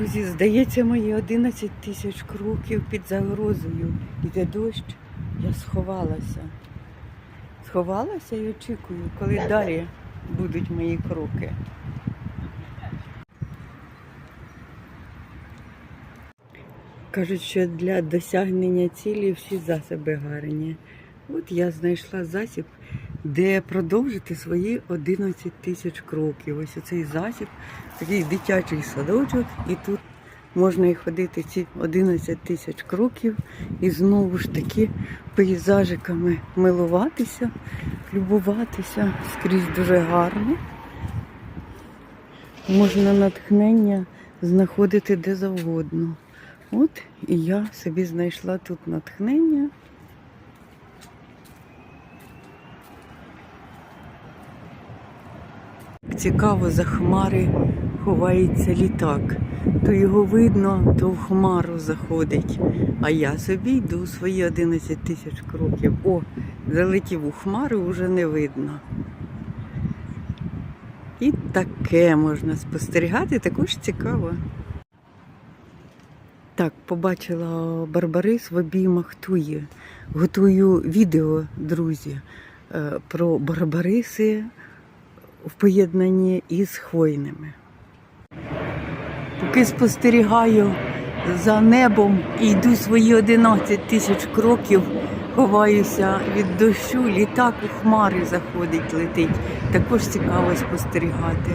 Друзі, здається, мої 11 тисяч кроків під загрозою. Іде дощ, я сховалася. Сховалася і очікую, коли далі будуть мої кроки. Кажуть, що для досягнення цілі всі засоби гарні. От я знайшла засіб, де продовжити свої 11 тисяч кроків. Ось оцей засіб, такий дитячий садочок, і тут можна і ходити ці 11 тисяч кроків і знову ж таки пейзажиками милуватися, любуватися скрізь дуже гарно. Можна натхнення знаходити де завгодно. От і я собі знайшла тут натхнення. Цікаво, за хмари ховається літак. То його видно, то в хмару заходить. А я собі йду свої 11 тисяч кроків. О, залетів у хмару, вже не видно. І таке можна спостерігати, також цікаво. Так, побачила Барбарис в обіймах Туї. Готую відео, друзі, е, про Барбариси в поєднанні із хвойними. Поки спостерігаю за небом і йду свої 11 тисяч кроків, ховаюся від дощу, літак у хмари заходить, летить. Також цікаво спостерігати.